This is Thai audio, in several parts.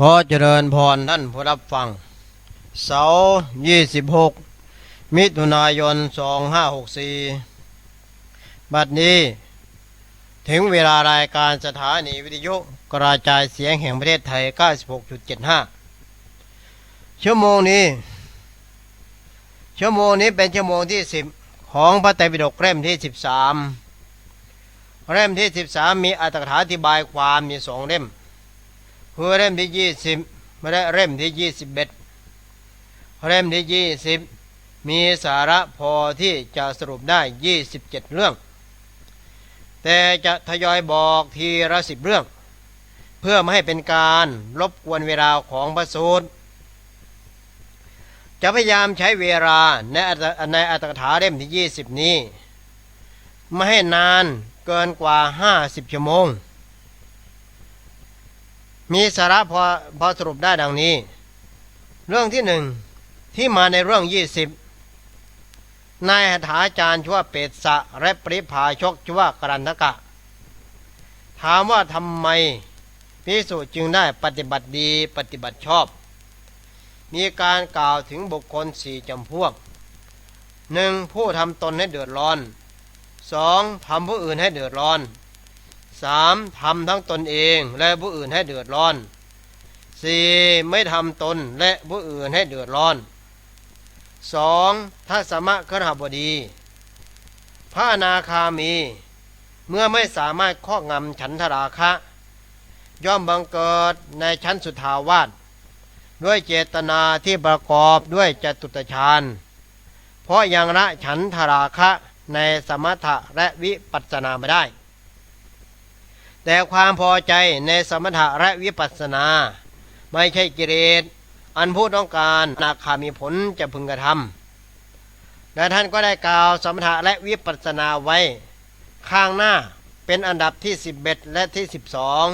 ขอเจริญพรท่านผู้รับฟัง เสาร์ยี่สิบหกมิถุนายนสองห้าหกสี่บัดนี้ ถึงเวลารายการสถานีวิทยุกระจายเสียงแห่งประเทศไทย 96.75 ชั่วโมงนี้ ชั่วโมงนี้เป็นชั่วโมงที่สิบของพระไตรปิฎกเล่มที่สิบสามเล่มที่สิบสามมีอัตถกถาอธิบายความมีสองเล่ม คือเล่มที่ยี่สิบและเล่มที่ยี่สิบเอ็ดเล่มที่ยี่สิบมีสาระพอที่จะสรุปได้ยี่สิบเจ็ดเรื่อง แต่จะทยอยบอกทีละสิบเรื่อง เพื่อไม่ให้เป็นการรบกวนเวลาของพระสูตรจะพยายามใช้เวลาในในอัตถกถาเล่มที่ยี่สิบนี้ ไม่ให้นานเกินกว่าห้าสิบชั่วโมง มีสาระพอพอสรุปได้ดังนี้ เรื่องที่หนึ่งที่มาในเรื่องยี่สิบนายหัตถาจารย์ชื่วเปตสะและปริภาชกชื่วกรันทกะ ถามว่าทำไมพิสุจึงได้ปฏิบัติดีปฏิบัติชอบ มีการกล่าวถึงบุคคลสี่จำพวกหนึ่งผู้ทำตนให้เดือดร้อนสองทำผู้อื่นให้เดือดร้อน สามทำทั้งตนเองและผู้อื่นให้เดือดร้อนสี่ไม่ทำตนและผู้อื่นให้เดือดร้อนสองทัศมะครหบดี พระนาคามี เมื่อไม่สามารถครอบงำฉันทราคะ ย่อมบังเกิดในชั้นสุทาวาสด้วยเจตนาที่ประกอบด้วยจตุตฌานเพราะยังละฉันทราคะในสมถะและวิปัสสนาไม่ได้ แต่ความพอใจในสมถะและวิปัสสนา ไม่ใช่กิเลสอันผู้ต้องการนาคามีผลจะพึงกระทำและท่านก็ได้กล่าวสมถะและวิปัสสนาไว้ ข้างหน้าเป็นอันดับที่สิบเอ็ดและที่สิบสอง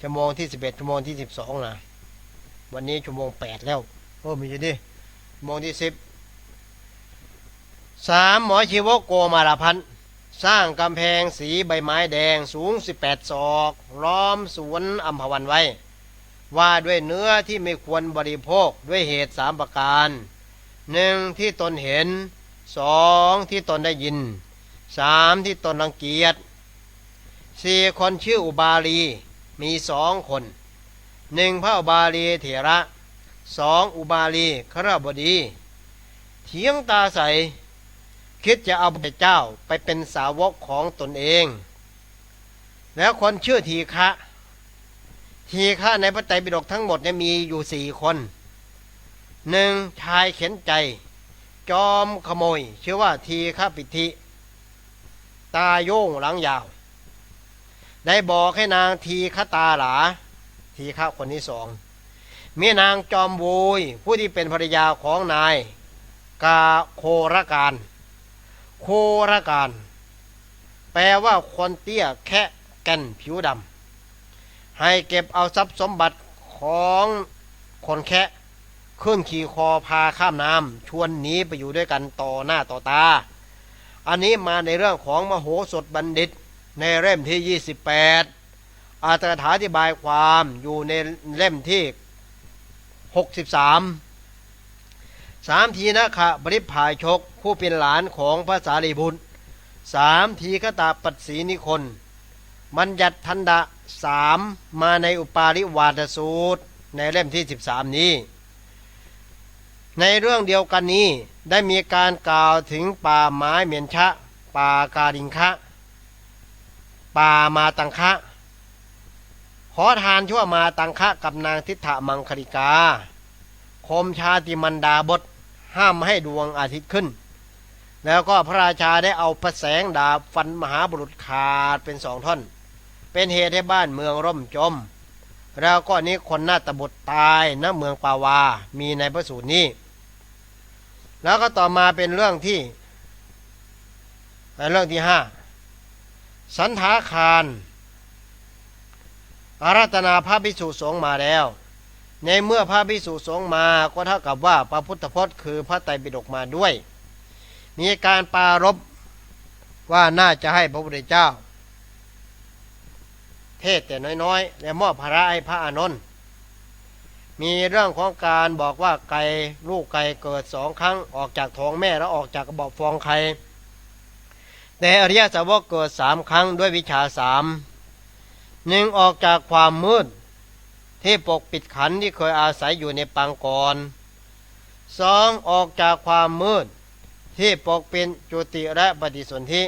ชั่วโมงที่สิบเอ็ดชั่วโมงที่สิบสองนะ วันนี้ชั่วโมงแปดแล้ว โอ้มีอยู่ดิชั่วโมงที่สิบสามหมอชีวกโกมาลพันธ์ สร้างกำแพงสีใบไม้แดงสูงสิบแปดศอก ล้อมสวนอัมพวันไว้ ว่าด้วยเนื้อที่ไม่ควรบริโภคด้วยเหตุสามประการหนึ่งที่ตนเห็นสองที่ตนได้ยินสามที่ตนรังเกียจสี่คนชื่ออุบาลีมีสองคนหนึ่งพระอุบาลีเถระสองอุบาลีครบดีเถียงตาใส คิดจะเอาพระเจ้าไปเป็นสาวกของตนเอง แล้วคนชื่อทีฆะทีฆะในพระไตรปิฎกทั้งหมดเนี่ยมีอยู่สี่คนหนึ่งชายเข็นใจ จอมขโมย ชื่อว่าทีฆะปิธิ ตาโย่งหลังยาว ได้บอกให้นางทีฆะตาหลา ทีฆะคนที่สองมีนางจอมโวยผู้ที่เป็นภรรยาของนายกาโครการ โครการ แปลว่าคนเตี้ยแค่แก่นผิวดำให้เก็บเอาทรัพย์สมบัติของคนแค่ขึ้นขี่คอพาข้ามน้ำชวนหนีไปอยู่ด้วยกันต่อหน้าต่อตา อันนี้มาในเรื่องของมโหสถบัณฑิตในเล่มที่ 28 อาตถาอธิบายความอยู่ในเล่มที่ 63 สามทีนะคะบริพายชกผู้เป็นหลานของพระสารีบุตรสามทีคตาปัสสีนิคนบัญญัติทันดะสามมาในอุปาริวาทสูตร ในเล่มที่ 13 นี้ ในเรื่องเดียวกันนี้ได้มีการกล่าวถึงป่าไม้เมียนชะ ป่ากาดิงคะป่ามาตังคะขอทานชั่วมาตังคะกับนางทิฏฐมังคริกา คมชาติมันดาบท ห้ามให้ดวงอาทิตย์ขึ้น แล้วก็พระราชาได้เอาประแสงดาบฟันมหาบุรุษขาดเป็นสองท่อน เป็นเหตุให้บ้านเมืองร่มจม แล้วก็นี้คนหน้าตบุตรตายณเมืองปาวา มีในพระสูตรนี้ แล้วก็ต่อมาเป็นเรื่องที่เรื่องที่ห้าสันทาคารอารัตนาพระภิกษุสงฆ์มาแล้ว ในเมื่อพระภิกษุสงฆ์มาก็เท่ากับว่าพระพุทธพจน์คือพระไตรปิฎกมาด้วย มีการปารบว่าน่าจะให้พระพุทธเจ้า เทศแต่น้อยๆ และมอบภระให้พระอานนท์มีเรื่องของการบอกว่าไก่ลูกไก่เกิดสองครั้งออกจากท้องแม่แล้วออกจากกระบอกฟองไข่แต่อริยสาวกเกิดสามครั้งด้วยวิชาสามหนึ่งออกจากความมืด ที่ปกปิดขันที่เคยอาศัยอยู่ในปังกรสองออกจากความมืด ที่ปกปิดจุติและปฏิสนธิ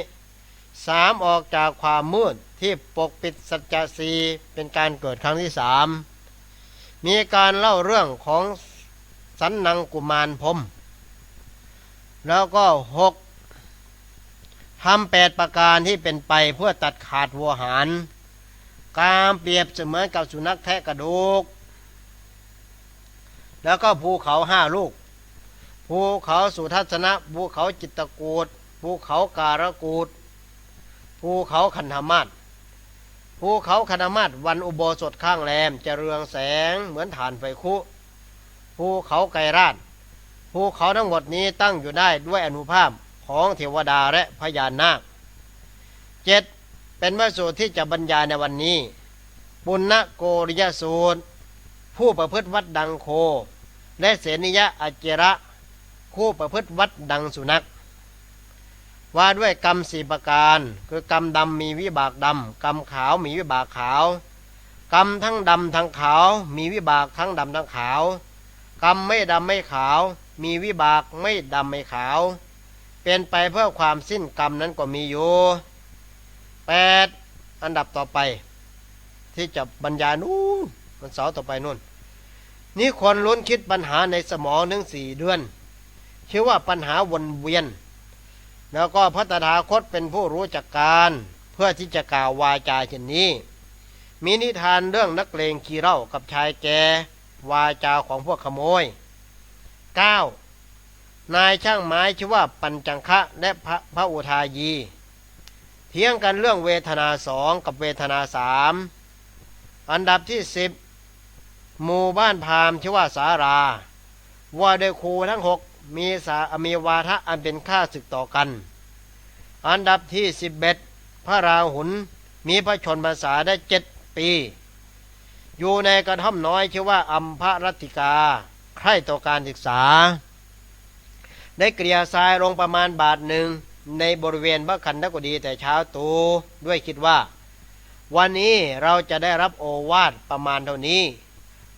สามออกจากความมืดที่ปกปิดสัจจะสีเป็นการเกิดครั้งที่สามมีการเล่าเรื่องของสันนังกุมารพรมแล้วก็หกทำแปดประการที่เป็นไปเพื่อตัดขาดวัวหาร การเปรียบเสมือนกับสุนัขแทะกระดูก แล้วก็ภูเขาห้าลูก ภูเขาสุทัศนะภูเขาจิตตกูดภูเขาการกูดภูเขาคันธมาศภูเขาคณมาศวันอุโบสถข้างแรมจะเรืองแสงเหมือนฐานไฟคุภูเขาไกรราชภูเขาทั้งหมดนี้ตั้งอยู่ได้ด้วยอนุภาพของเทวดาและพญานาคเจ็ด เป็นพระสูตรที่จะบรรยายในวันนี้ ปุณณโกริยสูตร ผู้ประพฤติวัดดังโค และเสนิยะอเจระผู้ประพฤติวัดดังสุนัข ว่าด้วยกรรมสี่ประการ คือกรรมดำมีวิบากดำกรรมขาวมีวิบากขาว กรรมทั้งดำทั้งขาว มีวิบากทั้งดำทั้งขาว กรรมไม่ดำไม่ขาว มีวิบากไม่ดำไม่ขาว เป็นไปเพื่อความสิ้นกรรมนั้นก็มีอยู่ แปดอันดับต่อไป ที่จะบรรยายนู่นมันเสาร์ต่อไปนู่น นี่คนล้นคิดปัญหาในสมองหนึ่งสี่เดือนชื่อว่าปัญหาวนเวียน แล้วก็พระตถาคตเป็นผู้รู้จักการ เพื่อที่จะกล่าววาจาเช่นนี้ มีนิทานเรื่องนักเลงขี่เล่ากับชายแก่วาจาของพวกขโมย 9. นายช่างไม้ชื่อว่าปัญจังคะและพระพระอุทายี เทียงกันเรื่องเวทนาสองกับเวทนาสามอันดับที่สิบหมู่บ้านพามชื่อว่าสารา ว่าโดยครูทั้งหกมีสามีวาทะอันเป็นค่าศึกต่อกัน อันดับที่สิบเอ็ดพระราหุลมีพระชนภาษาได้เจ็ดปี อยู่ในกระท่อมน้อยชื่อว่าอัมพรัติกา ใคร่ต่อการศึกษา ได้เกลียทรายลงประมาณบาทหนึ่ง ในบริเวณพระคันธกุดีแต่เช้าตูด้วยคิดว่า วันนี้เราจะได้รับโอวาทประมาณเท่านี้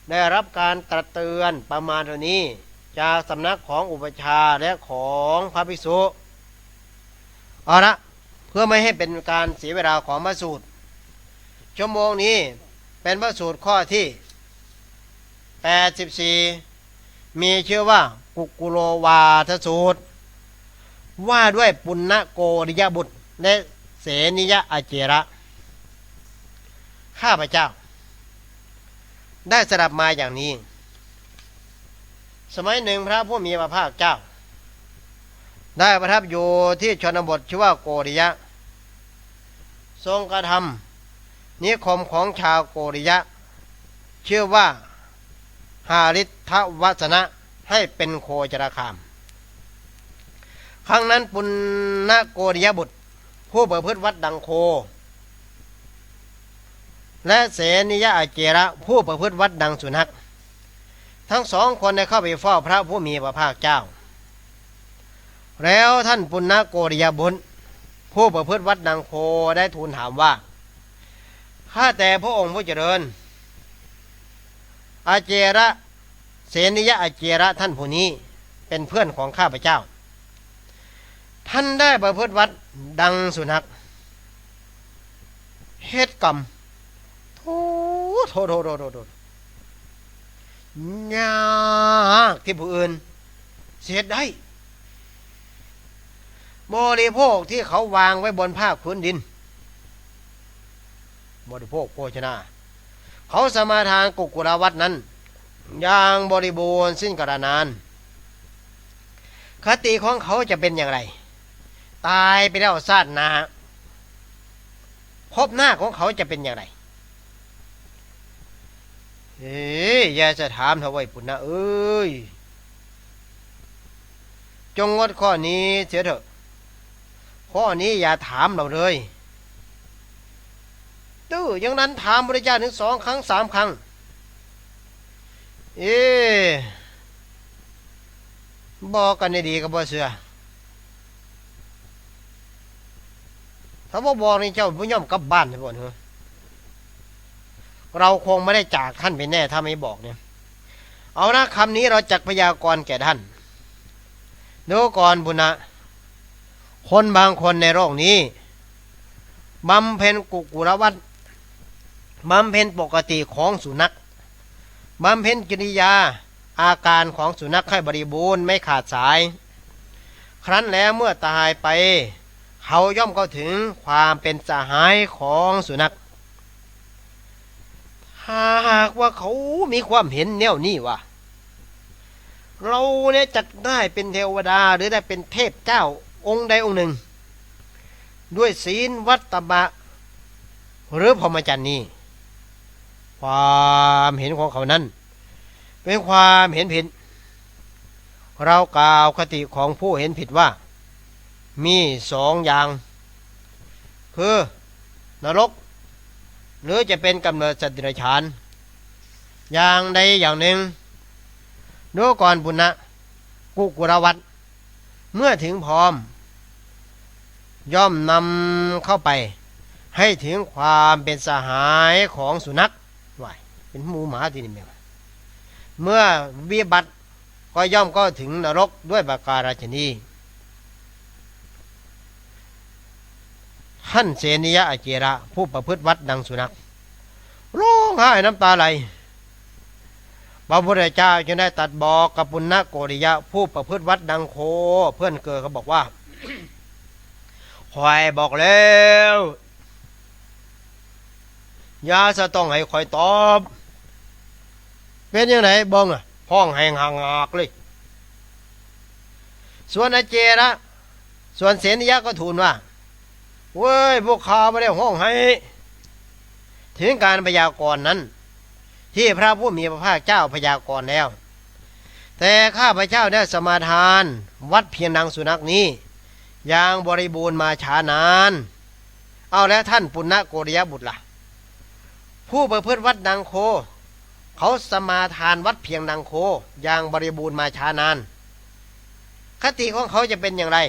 ได้รับการตรัสเตือนประมาณเท่านี้ จากสำนักของอุปชาและของพระภิกษุเอาละเพื่อไม่ให้เป็นการเสียเวลาของพระสูตร ชั่วโมงนี้เป็นพระสูตรข้อที่ 84 มีชื่อว่ากุกุโลวาทสูตร ว่าด้วยปุณณโกริยบุตรและเสนิยะอาเจระ ข้าพเจ้า ได้สดับมาอย่างนี้ สมัยหนึ่งพระผู้มีพระภาคเจ้า ได้ประทับอยู่ที่ชนบทชื่อว่าโกริยะ ทรงกระทำนิคมของชาวโกริยะ ชื่อว่าหาริทวัสนะให้เป็นโคจรคาม ครั้งนั้นปุณณโกริยบุตร ผู้ประพฤติวัดดังโค และเสนิยะอาเจระผู้ประพฤติวัดดังสุนัขทั้งสองคนได้เข้าไปเฝ้าพระผู้มีพระภาคเจ้า แล้วท่านปุณณโกริยบุตร ผู้ประพฤติวัดดังโคได้ทูลถามว่าข้าแต่พระองค์ผู้เจริญ อาเจระเสนิยะอาเจระท่านผู้นี้เป็นเพื่อนของข้าพเจ้า ท่านได้ประพฤติวัดดังสุนัขเฮ็ดกรรมโทโทโทโทโทโทยากที่ผู้อื่นเสียได้ บริโภคที่เขาวางไว้บนภาคพื้นดิน บริโภคโภชนา เขาสมาทานกุกุลวัดนั้นอย่างบริบูรณ์สิ้นกระนาน คติของเขาจะเป็นอย่างไร ตายไปแล้วซาดนาพบหน้าของเขาจะเป็นอย่างไรเอ้ยอย่าจะถามเถอไว้ปุณนะเอ้ย จงงดข้อนี้เสียเถอะ ข้อนี้อย่าถามเราเลยตื้ออย่างนั้นถามพระเจ้าถึงสองครั้งสามครั้ง เอ๊บอกกันดีกับบ่เสือ ถ้าบ่บอกนี่เจ้าผู้ย่อมกลับบ้านใช่บ่เนอะเราคงไม่ได้จากท่านไปแน่ถ้าไม่บอกเนี่ย เอานะคำนี้เราจักพยากรณ์แก่ท่านดูก่อนบุญนะคนบางคนในโลกนี้บำเพ็ญกุกุรวัตบำเพ็ญปกติของสุนัขบำเพ็ญกิริยาอาการของสุนัขให้บริบูรณ์ไม่ขาดสาย ครั้นแล้วเมื่อตายไป เขาย่อมเข้าถึงความเป็นสหายของสุนัขหากว่าเขามีความเห็นแนวนี้ว่าเราเนี่ยจัดได้เป็นเทวดาหรือได้เป็นเทพเจ้าองค์ใดองค์หนึ่ง ด้วยศีลวัตตบะ หรือพรหมจรรย์นี้ความเห็นของเขานั้น เป็นความเห็นผิด เรากล่าวคติของผู้เห็นผิดว่า มีสองอย่าง คือนรก หรือจะเป็นกำเนิดสัตว์เดรัจฉาน อย่างใดอย่างหนึ่งดูก่อนบุญนะกุกุรวัตเมื่อถึงพร้อม ย่อมนำเข้าไป ให้ถึงความเป็นสหายของสุนัขวายเป็นหมูหมาที่นี่แม่เมื่อวิบัติก็ย่อมก็ถึงนรกด้วยประการาชนี ท่านเสนิยะอเจระ ผู้ประพฤติวัดดังสุนัขร้องไห้น้ำตาไหลพระพุทธเจ้าจึงได้ตัดบอกกับปุณณโกริยะ ผู้ประพฤติวัดดังโค เพื่อนเกิดเขาบอกว่าคอยบอกแล้วยาจะต้องให้คอยตอบ เป็นยังไงบ้องอะห้องแห่งห่างอากเลย ส่วนอาเจระส่วนเสนิยะก็ทูลว่า เว้ยพวกข้าไม่ได้ห้องให้ ถึงการพยากรณ์นั้น ที่พระผู้มีพระภาคเจ้าพยากรณ์แล้ว แต่ข้าพระเจ้าได้สมาทาน วัดเพียงดังสุนัขนี้อย่างบริบูรณ์มาช้านาน เอาแล้วท่านปุณณโกริยบุตรละ่ะ ผู้ประพฤติวัดดังโค เขาสมาทานวัดเพียงดังโคอย่างบริบูรณ์มาช้านาน คติของเขาจะเป็นอย่างไร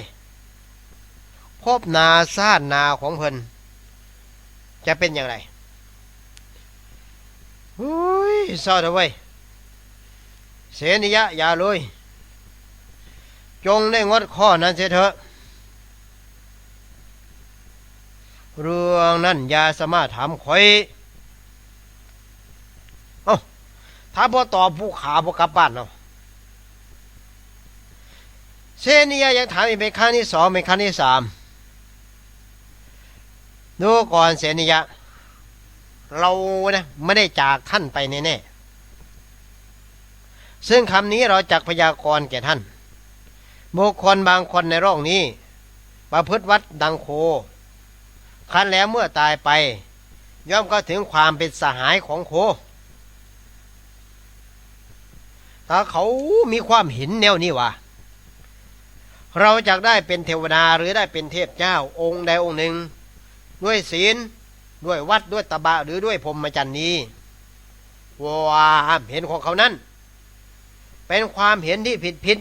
พบนาซาดนาของเพิ่นจะเป็นอย่างไรหุยเศร้าเถอะเว้ยเสนิยะอย่าเลยจงได้งดข้อนั้นเสียเถอะ เรื่องนั้นอย่าสามารถถามข่อยเอ้าถ้าบ่ตอบผู้ขาบ่กลับบ้านเนาะเซนิยะยังถามอีกเป็นครั้งที่สองเป็นครั้งที่สาม ดูก่อนเสนิยะ เรานะไม่ได้จากท่านไปแน่ๆซึ่งคำนี้เราจักพยากรณ์แก่ท่านบุคคลบางคนในโลกนี้ ประพฤติวัดดังโค คันแล้วเมื่อตายไป ย่อมก็ถึงความเป็นสหายของโคถ้าเขามีความเห็นแนวนี้ว่าเราจะได้เป็นเทวดาหรือได้เป็นเทพเจ้าองค์ใดองค์หนึ่ง ด้วยศีล ด้วยวัดด้วยตบะหรือด้วยพรหมจรรย์นี้ว่าเห็นของเขานั้น เป็นความเห็นที่ผิดผิด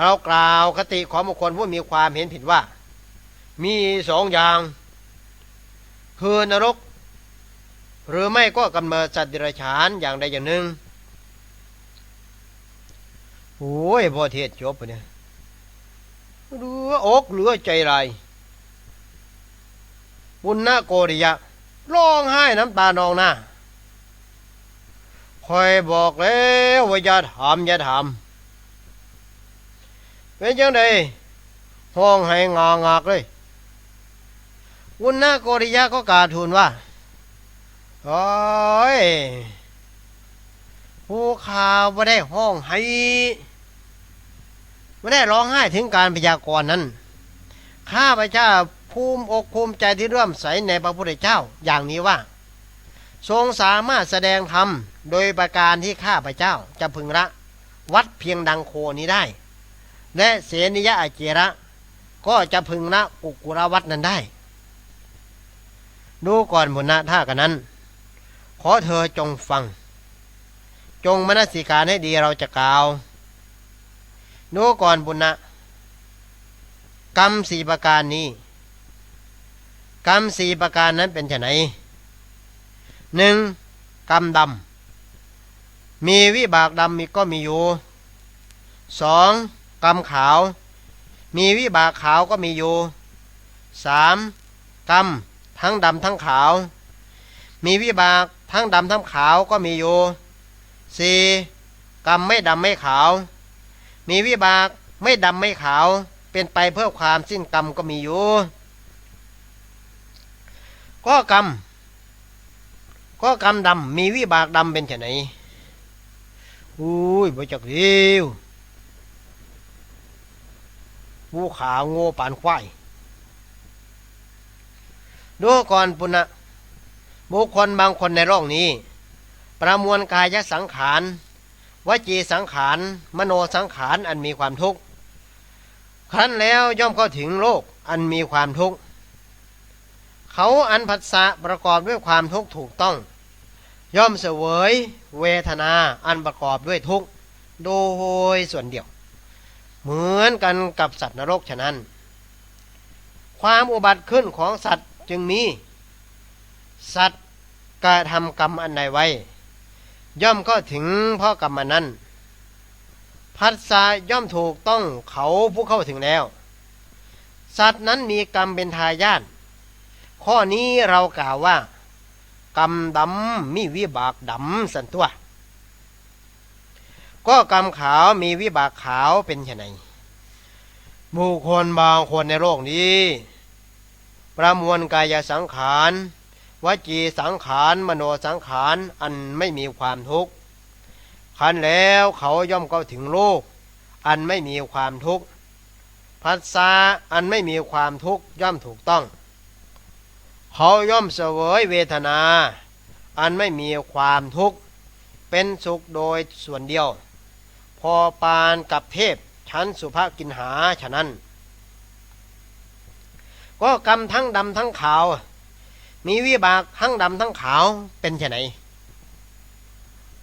เรากล่าวคติของบุคคลผู้มีความเห็นผิดว่า มีสองอย่าง คือนรก หรือไม่ก็กำเนิดสัตว์ดิรัจฉานอย่างใดอย่างหนึ่งโอ้ยพอเทศจบไปเนี่ยเหลืออกเหลือใจไร บุญนาโกริยะร้องไห้น้ำตานองหน้าคอยบอกแล้วว่าอย่าถามอย่าถามเป็นจังไดห้องให้งางากเลยบุญนาโกริยะก็กาทูลว่าโอ้ยผู้ข่าวไม่ได้ห้องให้ไม่ได้ร้องไห้ถึงการพยากรณ์นั้น ข้าพระเจ้า ภูมิอกภูมิใจที่เรื่อมใสในพระพุทธเจ้าอย่างนี้ว่า ทรงสามารถแสดงธรรมโดยประการที่ข้าพระเจ้าจะพึงละวัดเพียงดังโคนี้ได้ และเสนิยะอเจระ ก็จะพึงละกุกุรวัดนั้นได้ ดูก่อนบุญนะท่ากันนั้น ขอเธอจงฟัง จงมนสิการให้ดีเราจะกล่าว ดูก่อนบุญนะกรรมสี่ประการนี้ กรรมสี่ประการนั้นเป็นไนหนึ่งกรรมดำ มีวิบากดำมีก็มีอยู่สองกรรมขาว มีวิบากขาวก็มีอยู่สามกรรมทั้งดำทั้งขาว มีวิบากทั้งดำทั้งขาวก็มีอยู่สี่กรรมไม่ดำไม่ขาว มีวิบากไม่ดำไม่ขาว เป็นไปเพื่อความสิ้นกรรมก็มีอยู่ ก็กรรมก็กรรมดำมีวิบากดำเป็นไนอุ้ยบ่จักเดียวผู้ขาโง่ปานควายดูก่อนปุณะบุคคลบางคนในโลกนี้ ประมวลกายสังขารวจีสังขาร มโนสังขารอันมีความทุกข์ครั้นแล้วย่อมเข้าถึงโลกอันมีความทุกข์ เขาอันผัสสะประกอบด้วยความทุกข์ถูกต้อง ย่อมเสวย เวทนาอันประกอบด้วยทุกข์โดยส่วนเดียว เหมือนกันกับสัตว์นรกฉะนั้น ความอุบัติขึ้นของสัตว์จึงมี สัตว์กระทำกรรมอันใดไว้ ย่อมก็ถึงพ่อกรรมนั้นพัสสะย่อมถูกต้องเขาผู้เข้าถึงแล้ว สัตว์นั้นมีกรรมเป็นทายาท ข้อนี้เรากล่าวว่ากรรมดำมีวิบากดำสันตัวก็กรรมขาวมีวิบากขาวเป็นไงบุคคลบางคนในโลกนี้ ประมวลกายสังขารวจีสังขารมโนสังขารอันไม่มีความทุกข์คันแล้วเขาย่อมเข้าถึงโลก อันไม่มีความทุกข์พัสสะอันไม่มีความทุกข์ย่อมถูกต้อง เขาย่อมเสวยเวทนา อันไม่มีความทุกข์ เป็นสุขโดยส่วนเดียว พอปานกับเทพชั้นสุภกินหาฉะนั้น ก็กรรมทั้งดำทั้งขาว มีวิบากทั้งดำทั้งขาวเป็นไง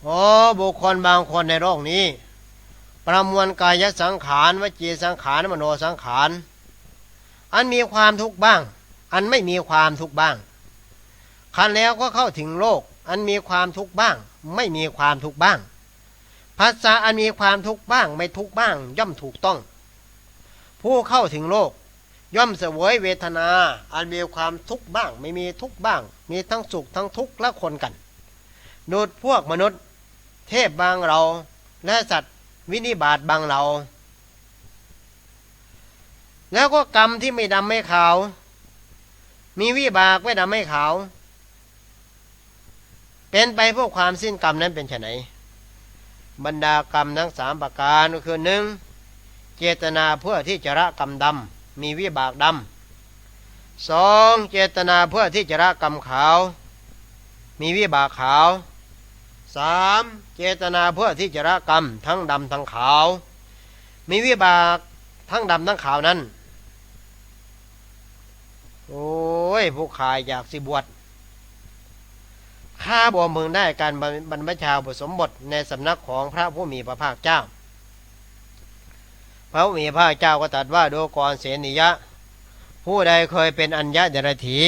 โอ้บุคคลบางคนในโลกนี้ ประมวลกายสังขารวจีสังขารมโนสังขาร อันมีความทุกข์บ้าง อันไม่มีความทุกข์บ้างคันแล้วก็เข้าถึงโลก อันมีความทุกข์บ้าง ไม่มีความทุกข์บ้างภาษาอันมีความทุกข์บ้างไม่ทุกข์บ้าง ย่อมถูกต้อง ผู้เข้าถึงโลก ย่อมเสวยเวทนา อันมีความทุกข์บ้าง ไม่มีทุกข์บ้าง มีทั้งสุขทั้งทุกข์และคนกันดูดพวกมนุษย์ เทพบางเรา และสัตว์วินิบาตบางเรา แล้วก็กรรมที่ไม่ดำไม่ขาว มีวิบากไม่ดำไม่ขา เป็นไปเพื่อความสิ้นกรรมนั้นเป็นไนบรรดากรรมทั้งสามประการก็คือหนึ่งเจตนาเพื่อที่จะละกรรมดำมีวิบากดำสองเจตนาเพื่อที่จะละกรรมขาว มีวิบากขาวสามเจตนาเพื่อที่จะละกรรมทั้งดำทั้งขาว มีวิบากทั้งดำทั้งขาวนั้น โอ้ ยผู้ขายอยากสิบวชข้าบวมเมืองได้การบรรพชาบทสมบทในสำนักของพระผู้มีพระภาคเจ้า พระผู้มีพระเจ้าก็ตรัสว่าดูกรเสนิยะ ผู้ใดเคยเป็นอัญญาเดรถี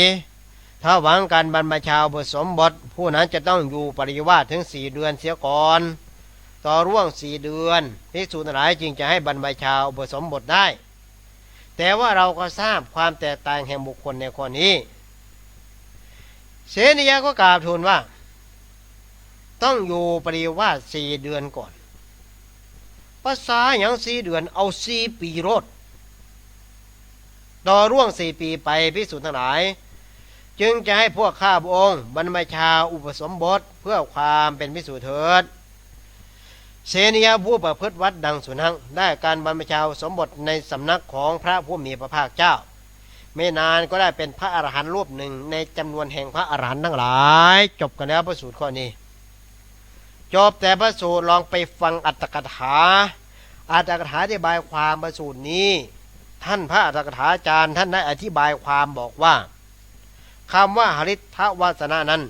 ถ้าหวังการบรรพชาบทสมบท ผู้นั้นจะต้องอยู่ปริวาสถึงสี่เดือนเสียก่อน ต่อร่วงสี่เดือนภิกษุทั้งหลายจึงจะให้บรรพชาบทสมบทได้ แต่ว่าเราก็ทราบความแตกต่างแห่งบุคคลในคนนี้ เสนิยก็กราบทูลว่า ต้องอยู่ปริวาสสี่เดือนก่อนภาษาอย่างสี่เดือนเอาสี่ปีรถต่อร่วงสี่ปีไปพิสูจน์ทั้งหลาย จึงจะให้พวกข้าพระองค์บรรพชาอุปสมบทเพื่อความเป็นพิสูจน์เถิด เสนียผู้ประพฤติวัดดังสุนังได้การบรรพชาสมบทในสำนักของพระผู้มีพระภาคเจ้า ไม่นานก็ได้เป็นพระอรหันต์รูปหนึ่งในจำนวนแห่งพระอรหันต์ทั้งหลาย จบกันแล้วพระสูตรข้อนี้ จบแต่พระสูตรลองไปฟังอัตถกถา อัตถกถาอธิบายความพระสูตรนี้ ท่านพระอัตถกถาอาจารย์ท่านได้อธิบายความบอกว่าคำว่าหริทวาสนานั้น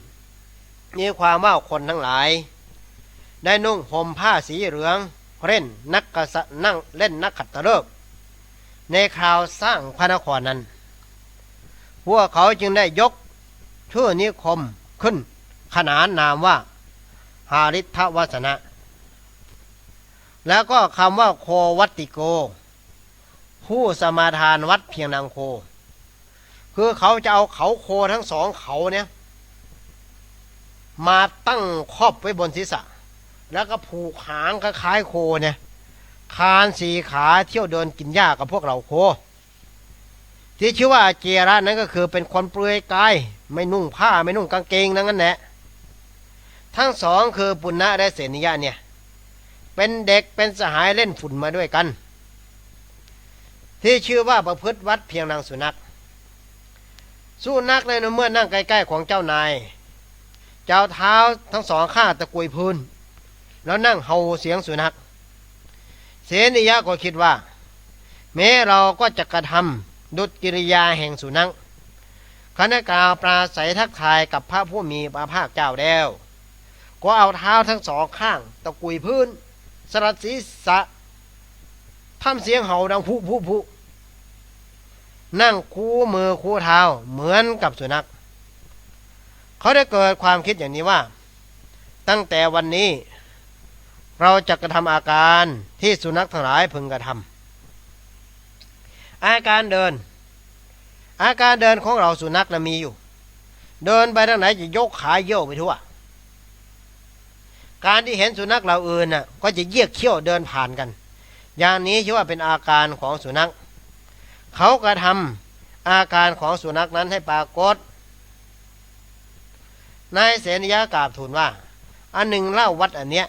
มีความว่าคนทั้งหลาย ได้นุ่งห่มผ้าสีเหลืองเล่นนักกษะนั่งเล่นนักขัตฤกษ์ในคราวสร้างพระนครนั้น พวกเขาจึงได้ยกชื่อนิคมขึ้น ขนานนามว่า หาริทวาสนะ แล้วก็คำว่าโควัตติโก ผู้สมาทานวัดเพียงนางโค คือเขาจะเอาเขาโคทั้งสองเขาเนี่ย มาตั้งครอบไว้บนศีรษะ แล้วก็ผูกหางคล้ายโคเนี่ยคานสีขาเที่ยวเดินกินหญ้ากับพวกเราโค ที่ชื่อว่าเจระนั้นก็คือเป็นคนเปลือยกายไม่นุ่งผ้าไม่นุ่งกางเกงนั่นนั่นแหละทั้งสองคือปุณณะและเสนิยะเนี่ย เป็นเด็กเป็นสหายเล่นฝุ่นมาด้วยกัน ที่ชื่อว่าประพฤติวัดเพียงนางสุนัขสุนัขเลยนะเมื่อนั่งใกล้ๆของเจ้านาย เจ้าเท้าทั้งสองข้าตะกุยพื้น แล้วนั่งเห่าเสียงสุนัขเสนิยะก็คิดว่า แม้เราก็จะกระทำดุจกิริยาแห่งสุนัขคณะกล่าวปราศัยทักทายกับพระผู้มีพระภาคเจ้าแล้วก็เอาเท้าทั้งสองข้าง ตะกุยพื้น สลัดศีรษะทำเสียงเห่าดังผู้ผู้ผู้นั่งคูมือคูเท้าเหมือนกับสุนัข เขาได้เกิดความคิดอย่างนี้ว่า ตั้งแต่วันนี้ เราจะกระทำอาการที่สุนัขทั้งหลายพึงกระทำอาการเดิน อาการเดินของเราสุนัขนะมีอยู่ เดินไปทางไหนจะยกขาเยี่ยวไปทั่ว การที่เห็นสุนัขเราอื่นน่ะก็จะเยียกเขี้ยวเดินผ่านกัน อย่างนี้ชื่อว่าเป็นอาการของสุนัข เขากระทำอาการของสุนัขนั้นให้ปรากฏนายเสนยากราบทูลว่า อันหนึ่งเล่าวัดอันเนี้ย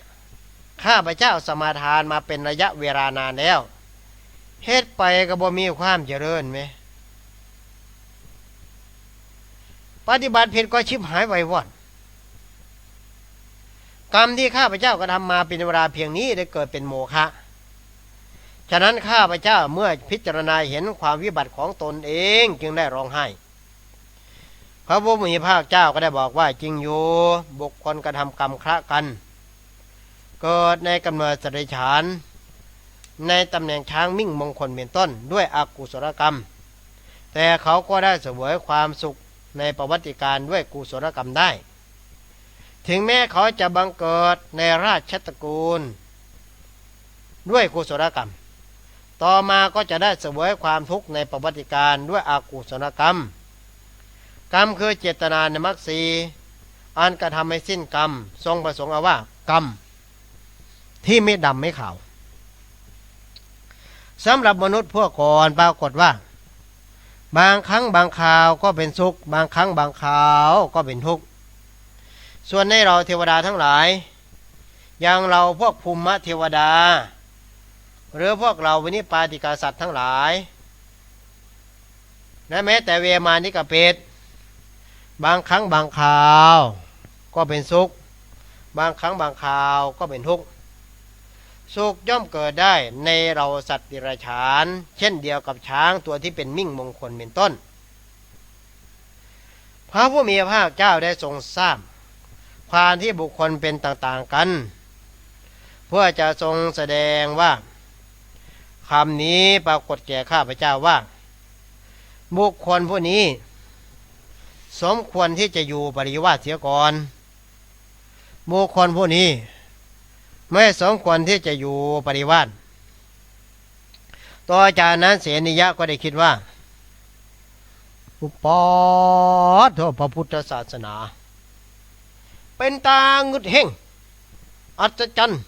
ข้าพเจ้าสมาทานมาเป็นระยะเวลานานแล้วเฮ็ดไปก็บ่มีความเจริญไหมปฏิบัติผิดก็ชิบหายไววอดกรรมที่ข้าพเจ้ากระทำมาเป็นเวลาเพียงนี้ได้เกิดเป็นโมฆะฉะนั้นข้าพเจ้าเมื่อพิจารณาเห็นความวิบัติของตนเองจึงได้ร้องไห้พระผู้มีภาคเจ้าก็ได้บอกว่าจริงอยู่บุคคลกระทำกรรมคระกัน กิดในกำเนิดสริฉาน ในตำแหน่งช้างมิ่งมงคลเป็นต้น ด้วยอากุศลกรรม แต่เขาก็ได้เสวยความสุขในประวัติการด้วยกุศลกรรมได้ ถึงแม้เขาจะบังเกิดในราชตระกูล ด้วยกุศลกรรม ต่อมาก็จะได้เสวยความทุกข์ในประวัติการด้วยอากุศลกรรม กรรมคือเจตนาในมรรคสีอันกระทำให้สิ้นกรรม ทรงประสงค์เอาว่ากรรม ที่ไม่ดำไม่ขาวสำหรับมนุษย์พวกก่อนปรากฏว่า บางครั้งบางคราวก็เป็นสุข บางครั้งบางคราวก็เป็นทุกข์ส่วนในเราเทวดาทั้งหลายอย่างเราพวกภูมิเทวดา หรือพวกเราวินิปาติกาสัตว์ทั้งหลายและแม้แต่เวมานิกาเป็ดบางครั้งบางคราวก็เป็นสุข บางครั้งบางคราวก็เป็นทุกข์ สุขย่อมเกิดได้ในเราสัตว์ดิรฉาน เช่นเดียวกับช้างตัวที่เป็นมิ่งมงคลเป็นต้น พระผู้มีพระภาคเจ้าได้ทรงทราบความที่บุคคลเป็นต่างๆกัน เพื่อจะทรงแสดงว่าคำนี้ปรากฏแก่ข้าพเจ้าว่า บุคคลผู้นี้ สมควรที่จะอยู่ปริวาสเสียก่อนบุคคลผู้นี้ ไม่สมควรที่จะอยู่ปริวาสต่อจากนั้นเสนิยะก็ได้คิดว่าอุปาทพระพุทธศาสนา เป็นตางึดเห่งอัศจรรย์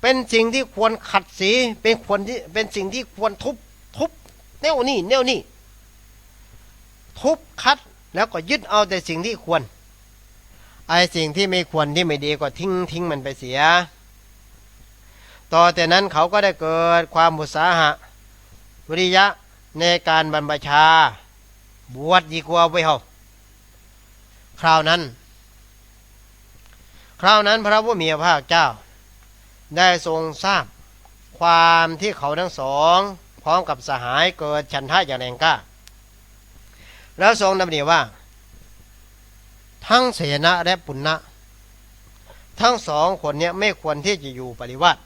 เป็นสิ่งที่ควรขัดสีเป็นควรที่เป็นสิ่งที่ควรทุบทุบแนวนี่แนวนี่ทุบคัดแล้วก็ยึดเอาแต่สิ่งที่ควร ไอ้สิ่งที่ไม่ควรที่ไม่ดีก็ทิ้งทิ้งมันไปเสีย ต่อแต่นั้นเขาก็ได้เกิดความอุสาหะ วิริยะในการบรรพชา บวชดีกว่าไว้เฮาคราวนั้น คราวนั้นพระผู้มีพระภาคเจ้า ได้ทรงทราบความที่เขาทั้งสอง พร้อมกับสหายเกิดฉันทะอย่างแรงกล้า แล้วทรงดำริว่า ทั้งเสนะและปุณณะทั้งสองคนเนี้ไม่ควรที่จะอยู่ปริวัติ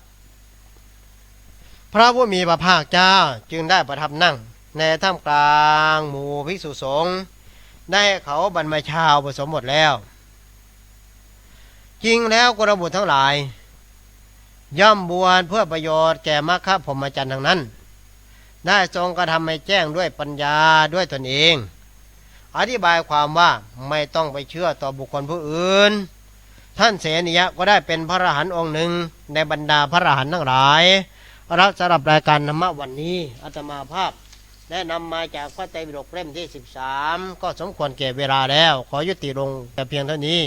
พระผู้มีพระภาคเจ้าจึงได้ประทับนั่ง ในท่ามกลางหมู่ภิกษุสงฆ์ได้เขาบรรพชาอุปสมบทแล้ว จริงแล้วกระบุตรทั้งหลาย ย่อมบวชเพื่อประโยชน์แก่มรรคผมจันทร์ทั้งนั้น ได้ทรงกระทำให้แจ้งด้วยปัญญาด้วยตนเอง อธิบายความว่าไม่ต้องไปเชื่อต่อบุคคลผู้อื่น ท่านเสนียะก็ได้เป็นพระอรหันต์องค์หนึ่งในบรรดาพระอรหันต์ทั้งหลายรับสำหรับรายการธรรมะวันนี้อาตมาภาพได้นำมาจากพระไตรปิฎกเล่มที่ 13 ก็สมควรเก็บเวลาแล้ว ขอยุติลงแต่เพียงเท่านี้